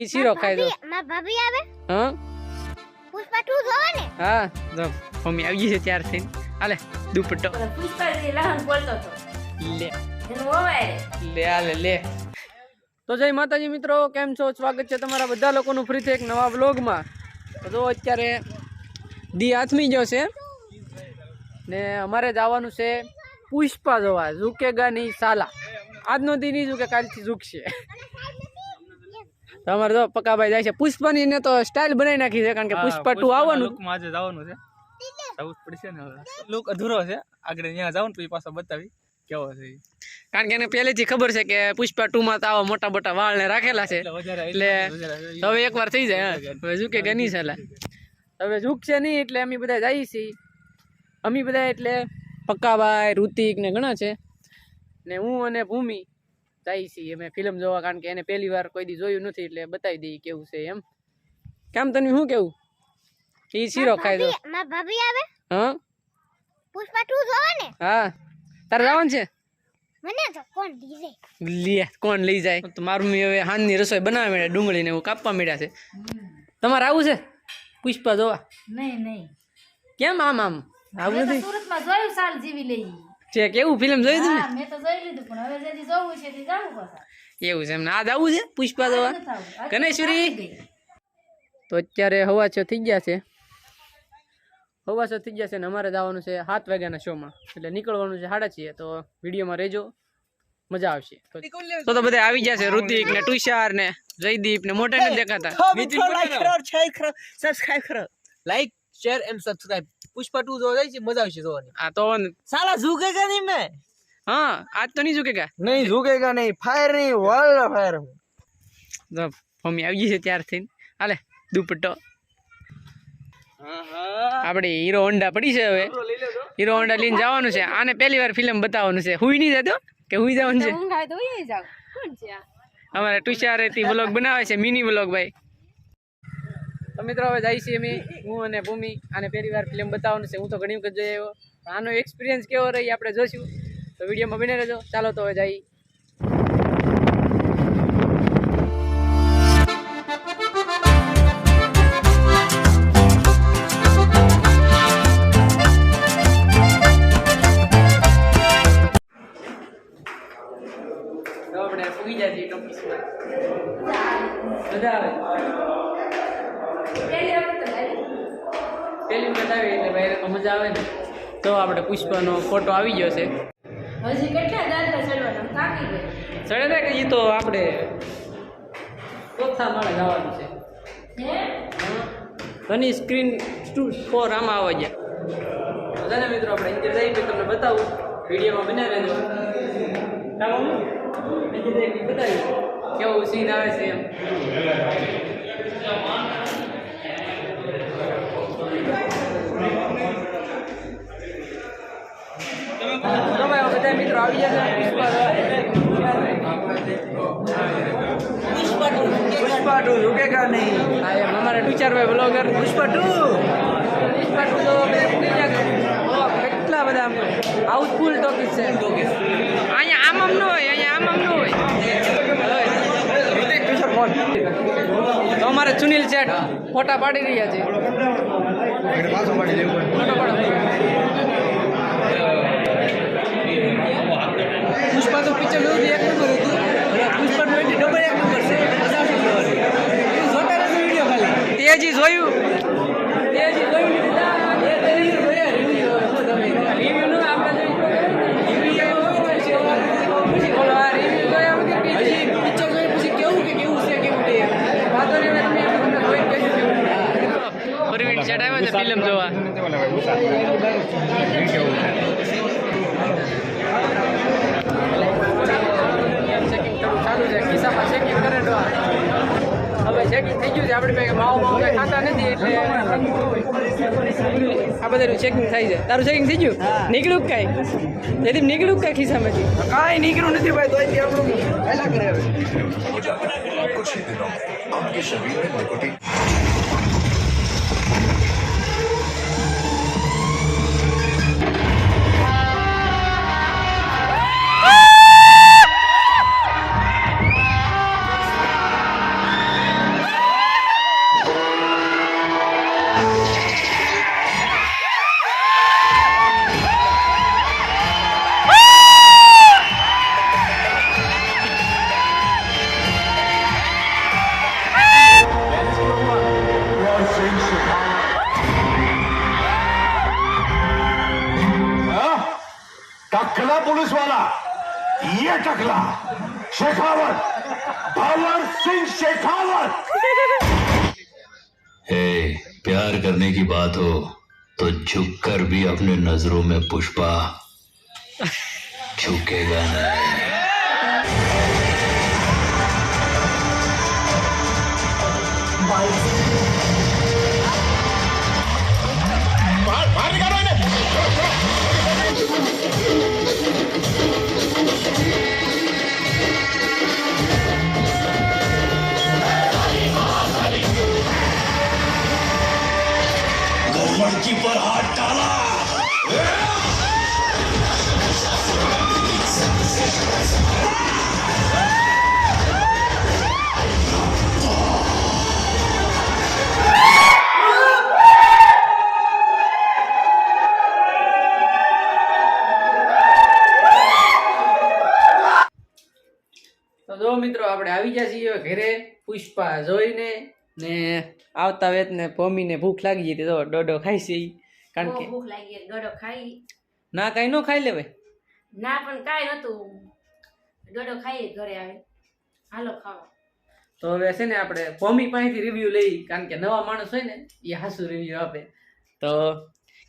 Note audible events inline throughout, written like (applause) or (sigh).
ઈ શીરો ખાઈ દો માં ભાભી આવે? હા? પુષ્પા તું જોવે ને. હા જો. મમ્મી આવી ગઈ ત્યાર ત્યારથી હાલે દુપટ્ટો. પુષ્પાજી લહન બોલતો તો લે. એનો ઓવાય લે હાલે લે. તો જય માતાજી મિત્રો કેમ છો? સ્વાગત છે તમારા બધા લોકોનું ફરીથી એક નવા વ્લોગમાં. તો જો અત્યારે દી આથમી ગયો છે. ને અમારે જવાનું છે પુષ્પા જોવા ઝુકેગાની સાલા આજનો દી નહીં ઝુકે કાલથી ઝુકશે તો પક્કા જો પકાભાઈ જાય છે. પુષ્પાની ને તો સ્ટાઇલ બનાવી નાખી છે કારણ કે પુષ્પા ટુ આવવાનું. આજે જવાનું છે. જવું પડશે ને લુક અધૂરો છે. આગળ ત્યાં જાવ ને પછી પાછો બતાવી કેવો છે કારણ કે એને પહેલેથી ખબર છે કે પુષ્પા ટુ માં તો આવા મોટા મોટા વાળ ને રાખેલા છે. એટલે હવે એકવાર થઈ જાય હવે ઝૂકે કે નહીં છે હવે ઝૂકશે નહીં એટલે અમે બધા જઈએ છીએ. અમે બધા એટલે પક્કાભાઈ ઋતિક ને ઘણા છે. ને હું અને ભૂમિ જઈએ છીએ અમે ફિલ્મ જોવા કારણ કે એને પહેલી વાર કોઈ દી જોયું નથી એટલે બતાવી દઈએ કેવું છે એમ. કેમ તને શું કેવું? એ શીરો ખાઈ દો માં ભાભી આવે? હા? પુષ્પા ટુ જોવે ને? હા. તારે જવાનું છે? મને તો કોણ દીધે લે કોણ લઈ જાય? તો મારું મી હવે હાંજની રસોઈ બનાવવા માંડ્યા ડુંગળી ને એવું કાપવા માંડ્યા છે. તમારે આવું છે? પુષ્પા જોવા? નહીં નહીં. કેમ આમ આમ? આવું નથી? સુરતમાં જોયું સાલ જીવી લઈ. છે કેવું ફિલ્મ જોઈ તમે મેં તો જોઈ લીધું પણ હવે જેથી જોવું છે તે જાવું પાછા. એવું છે એમને આ આવું છે પુષ્પા જોવા? ગણેશ્વરી તો અત્યારે હવા છ થઈ ગયા છે. હવા છ થઈ ગયા છે ને અમારે જવાનું છે સાત વાગ્યાના શોમાં. એટલે નીકળવાનું છે સાડા છીએ. તો વિડીયોમાં રહેજો. મજા આવશે. તો તો બધા આવી ગયા છે. ઋતિક ને તુષાર ને જયદીપ ને મોટા ને દેખાતા. Like share and subscribe Pushpa two જોવા જાય છે મજા આવશે જોવાની. આ તો સાલા ઝુકેગા નહીં મેં? હા આજ તો નહીં ઝૂકેગા. નહીં ઝુકેગા નહીં. ફાયર નહીં વર્લ્ડ ફાયર તો મમ્મી આવી ગઈ છે ત્યારથી. હાલે દુપટ્ટો. આપણે હીરો હોન્ડા પડી છે હવે. હીરો હોન્ડા લઈને જવાનું છે. આને પહેલી વાર ફિલ્મ બતાવવાનું છે. હુઈ નહીં જતો? કે હુઈ જવાનું છે? અમારે તુષારથી વ્લોગ બનાવે છે મિની વ્લોગ ભાઈ. તો મિત્રો, હવે જાય છીએ અમે. હું અને ભૂમિ આને પહેલી વાર ફિલ્મ બતાવવાનું છે. હું તો ઘણી વખત જોઈ આવ્યો. આનો એક્સપિરિયન્સ કેવો રહી આપણે જોઈશું. તો વિડીયોમાં બને રહેજો. ચાલો તો હવે જઈએ. આવે ને? તો આપણે પુષ્પાનો ફોટો આવી ગયો છે. હજી કેટલા દાદા ચડવાના? થાકી ગયા. ચડે ને કે એ તો આપણે ચોથા માળે જવાનું છે. ઘણી સ્ક્રીન ટુ ફોર આમાં આવવા ગયા. બધાને મિત્રો આપણે અંદર જઈએ તમને બતાવું. વિડીયોમાં બનાવે રહેજો બતાવીશ કેવું સીન આવે છે એમ તો ભાઈ બધા મિત્રો આવી જશે પુષ્પા પુષ્પા ટુ ઝુકેગા નહીં. હા એમ અમારા ટુચારભાઈ blogger Pushpa two Pushpa two તો કેટલા બધા આમ હાઉસફુલ ટોકીસ છે. અહીંયા આમ આમ ન હોય અહીંયા આમ આમ ન હોય. તો અમારે સુનિલ શેઠ ફોટા પાડી રહ્યા છે. ફોટો પાડો. પુષ્પા તો પિક્ચર જોયું એક નંબર હતું. અને પુષ્પા ટ્વેન્ટી ડબલ એક નંબર છે. જોતા રહેજો વીડિયો ખાલી. તે જોયું. તે હજી જોયું નથી. ફિલ્મ જોવા થોડું ચાલુ છે ખિસ્સામાં ચેકિંગ કરે તો હવે ચેકિંગ થઈ ગયું છે આપણે પાસે માવો માવો કંઈ ખાતા નથી એટલે આ બધું ચેકિંગ થાય છે. તારું ચેકિંગ થઈ ગયું? નીકળ્યું કાંઈ? જેથી નીકળ્યું કાંઈ ખિસ્સામાંથી? કાંઈ નીકળ્યું નથી ભાઈ તો આપણું પહેલા કરે હવે ही पुलिस वाला ये टकला शेखावत भवर सिंह शेखावत। (laughs) हे प्यार करने की बात हो तो झुक कर भी अपने नज़रों में पुष्पा। (laughs) झुकेगा नहीं। लड़की पर हाथ डाला તો જો મિત્રો આપણે આવી ગયા છીએ હવે ઘરે પુષ્પા જોઈને ને આવતા વેત ને પમીને ભૂખ લાગી હતી તો ડોડો ખાઈ છે કારણ કે ભૂખ લાગી ડોડો ખાઈ. ના કાંઈ નો ખાઈ લેવાય. ના પણ કાંઈ નતું ડોડો ખાઈ ઘરે આવે. હાલો ખાવા તો હવે છે ને આપણે પોમી પાસેથી રિવ્યુ લઈ કારણ કે નવા માણસ હોય ને એ હાસુ રિવ્યુ આપે. તો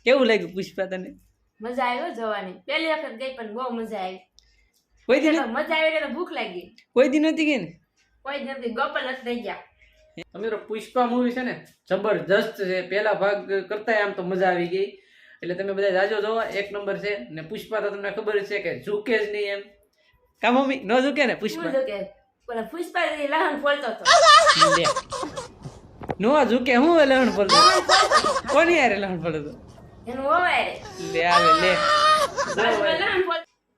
કેવું લાગ્યું પુષ્પા તને? મજા આવ્યો જવાની. પહેલી વખત ગઈ પણ બહુ મજા આવી. કોઈ દિન મજા આવી એટલે ભૂખ લાગી. કોઈ દિન નથી ગઈ ને? કોઈ દિન ગોપાલ જ થઈ ગયા. મિત્રો પુષ્પા મૂવી છે ને જબરજસ્ત છે. પહેલા ભાગ કરતા આમ તો મજા આવી ગઈ. એટલે તમે બધા જાજો. જોવા એક નંબર છે ને પુષ્પા તો તમને ખબર છે કે ઝૂકે જ નહીં એમ. કા મમ્મી ન ઝૂકે ને પુષ્પા? લહણ ફોલતો નો ઝૂકે હું લહણ પડતો કોની યાર લહણ રે લે આવે લે.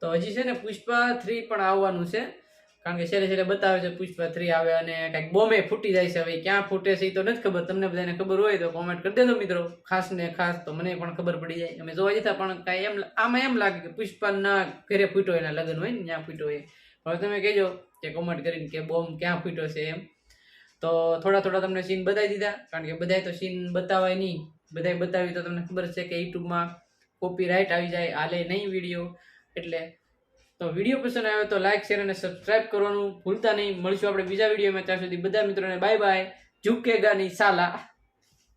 તો હજી છે ને પુષ્પા થ્રી પણ આવવાનું છે. કારણ કે છેલ્લે છેલ્લે બતાવે છે પુષ્પા થ્રી આવે અને કંઈક બોમ્બે ફૂટી જાય છે. હવે ક્યાં ફૂટે છે એ તો નથી ખબર. તમને બધાને ખબર હોય તો કોમેન્ટ કરી દેજો મિત્રો. ખાસ ને ખાસ તો મને પણ ખબર પડી જાય. અમે જોવા જતા પણ કાંઈ એમ આમાં એમ લાગે કે પુષ્પાના ઘરે ફૂટ્યો એના લગ્ન હોય ને, ત્યાં ફૂટ્યો હોય. હવે તમે કહેજો કે કોમેન્ટ કરીને કે બોમ્બ ક્યાં ફૂટ્યો છે એમ. તો થોડા થોડા તમને સીન બતાવી દીધા. કારણ કે બધાય તો સીન બતાવાય નહીં. બધાય બતાવી તો તમને ખબર છે કે યુટ્યુબમાં કોપીરાઇટ આવી જાય. હાલે નહીં વીડિયો એટલે તો વીડિયો પસંદ આવ્યો તો લાઇક શેર અને સબસ્ક્રાઇબ કરવાનું ભૂલતા નહીં. મળીશું આપણે બીજા વિડીયોમાં. ત્યાં સુધી બધા મિત્રોને બાય બાય ઝુકેગા ની સાલા.